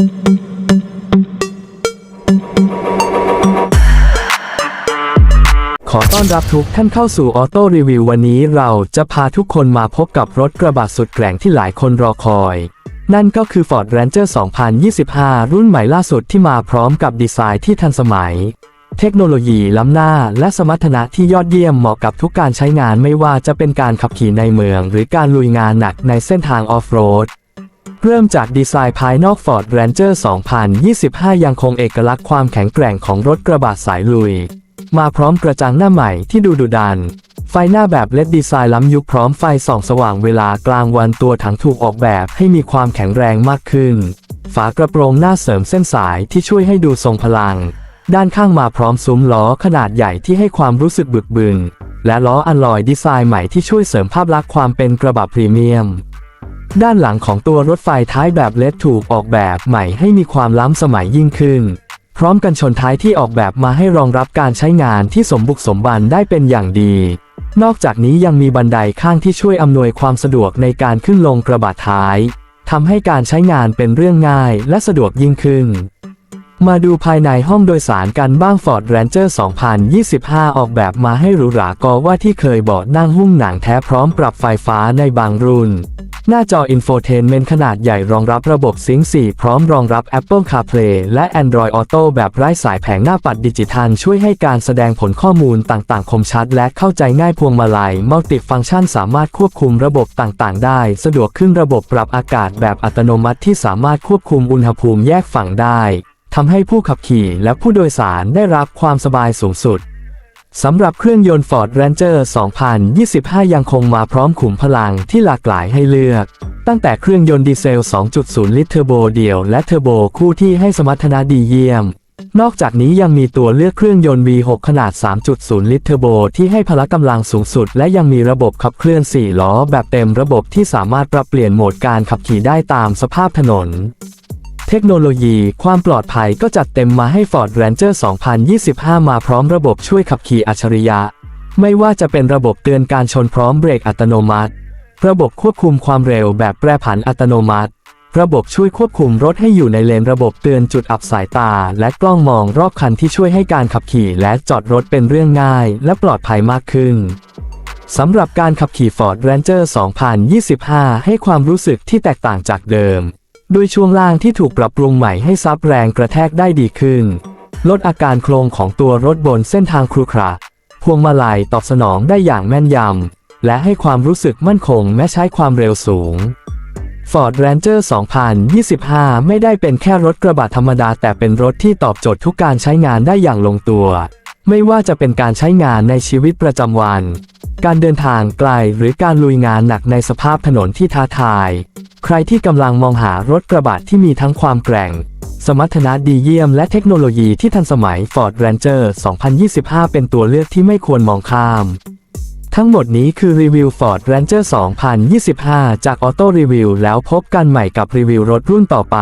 ขอต้อนรับทุกท่านเข้าสู่ออโต้รีวิววันนี้เราจะพาทุกคนมาพบกับรถกระบะสุดแกร่งที่หลายคนรอคอย นั่นก็คือ Ford Ranger 2025 รุ่นใหม่ล่าสุดที่มาพร้อมกับดีไซน์ที่ทันสมัย เทคโนโลยีล้ำหน้าและสมรรถนะที่ยอดเยี่ยมเหมาะกับทุกการใช้งานไม่ว่าจะเป็นการขับขี่ในเมือง หรือการลุยงานหนักในเส้นทางออฟโรด เริ่มจากดีไซน์ภายนอก Ford Ranger 2025 ยังคงเอกลักษณ์ความแข็งแกร่งของรถกระบะสายลุย มาพร้อมกระจังหน้าใหม่ที่ดูดุดัน ไฟหน้าแบบเลดดีไซน์ล้ำยุคพร้อมไฟส่องสว่างเวลากลางวันตัวถังถูกออกแบบให้มีความแข็งแรงมากขึ้น ฝากระโปรงหน้าเสริมเส้นสายที่ช่วยให้ดูทรงพลัง ด้านข้างมาพร้อมซุ้มล้อขนาดใหญ่ที่ให้ความรู้สึกบึกบึนและล้ออัลลอยดีไซน์ใหม่ที่ช่วยเสริมภาพลักษณ์ความเป็นกระบะพรีเมียม ด้านหลังของตัวรถไฟท้ายแบบเลดถูกออกแบบใหม่ให้มีความล้ำสมัยยิ่งขึ้น พร้อมกันชนท้ายที่ออกแบบมาให้รองรับการใช้งานที่สมบุกสมบันได้เป็นอย่างดี นอกจากนี้ยังมีบันไดข้างที่ช่วยอำนวยความสะดวกในการขึ้นลงกระบะท้ายทำให้การใช้งานเป็นเรื่องง่ายและสะดวกยิ่งขึ้น มาดูภายในห้องโดยสารกันบ้าง Ford Ranger 2025 ออกแบบมาให้หรูหรากว่าที่เคยเบาะนั่งหุ้มหนังแท้พร้อมปรับไฟฟ้าในบางรุ่น หน้าจอ Infotainment ขนาดใหญ่รองรับระบบซิงค์4พร้อมรองรับ Apple CarPlay และ Android Auto แบบไร้สายแผงหน้าปัดดิจิทัล ช่วยให้การแสดงผลข้อมูลต่างๆ คมชัด และเข้าใจง่ายพวงมาลัยมัลติฟังก์ชันสามารถควบคุมระบบต่างๆ ได้ สะดวกขึ้นระบบปรับอากาศแบบอัตโนมัติที่สามารถควบคุมอุณหภูมิแยกฝั่งได้ทำให้ผู้ขับขี่และผู้โดยสารได้รับความสบายสูงสุด สำหรับเครื่องยนต์ Ford Ranger 2025 ยังคงมาพร้อมขุมพลังที่หลากหลายให้เลือก ตั้งแต่เครื่องยนต์ดีเซล 2.0 ลิตรเทอร์โบเดี่ยวและเทอร์โบคู่ที่ให้สมรรถนะดีเยี่ยม นอกจากนี้ยังมีตัวเลือกเครื่องยนต์ V6 ขนาด 3.0 ลิตรเทอร์โบที่ให้พละกำลังสูงสุด และยังมีระบบขับเคลื่อน 4 ล้อแบบเต็มระบบที่สามารถปรับเปลี่ยนโหมดการขับขี่ได้ตามสภาพถนน เทคโนโลยีความปลอดภัยก็จัดเต็มมาให้ Ford Ranger 2025 มาพร้อมระบบช่วยขับขี่อัจฉริยะ ไม่ว่าจะเป็นระบบเตือนการชนพร้อมเบรกอัตโนมัติ ระบบควบคุมความเร็วแบบแปรผันอัตโนมัติ ระบบช่วยควบคุมรถให้อยู่ในเลนระบบเตือนจุดอับสายตา และกล้องมองรอบคันที่ช่วยให้การขับขี่และจอดรถเป็นเรื่องง่าย และปลอดภัยมากขึ้นสำหรับการขับขี่ Ford Ranger 2025 ให้ความรู้สึกที่แตกต่างจากเดิม ด้วยช่วงล่างที่ถูกปรับปรุงใหม่ให้ซับแรงกระแทกได้ดีขึ้น ลดอาการโครงของตัวรถบนเส้นทางครุขระพวงมาลัยตอบสนองได้อย่างแม่นยำ และให้ความรู้สึกมั่นคงแม้ใช้ความเร็วสูง Ford Ranger 2025 ไม่ได้เป็นแค่รถกระบะธรรมดา แต่เป็นรถที่ตอบโจทย์ทุกการใช้งานได้อย่างลงตัว ไม่ว่าจะเป็นการใช้งานในชีวิตประจำวัน การเดินทางไกลหรือการลุยงานหนักในสภาพถนนที่ท้าทาย ใครที่กำลังมองหารถกระบะที่มีทั้งความแกร่ง สมรรถนะดีเยี่ยมและเทคโนโลยีที่ทันสมัย Ford Ranger 2025 เป็นตัวเลือกที่ไม่ควรมองข้าม ทั้งหมดนี้คือรีวิว Ford Ranger 2025 จาก Auto Review แล้วพบกันใหม่กับรีวิวรถรุ่นต่อไป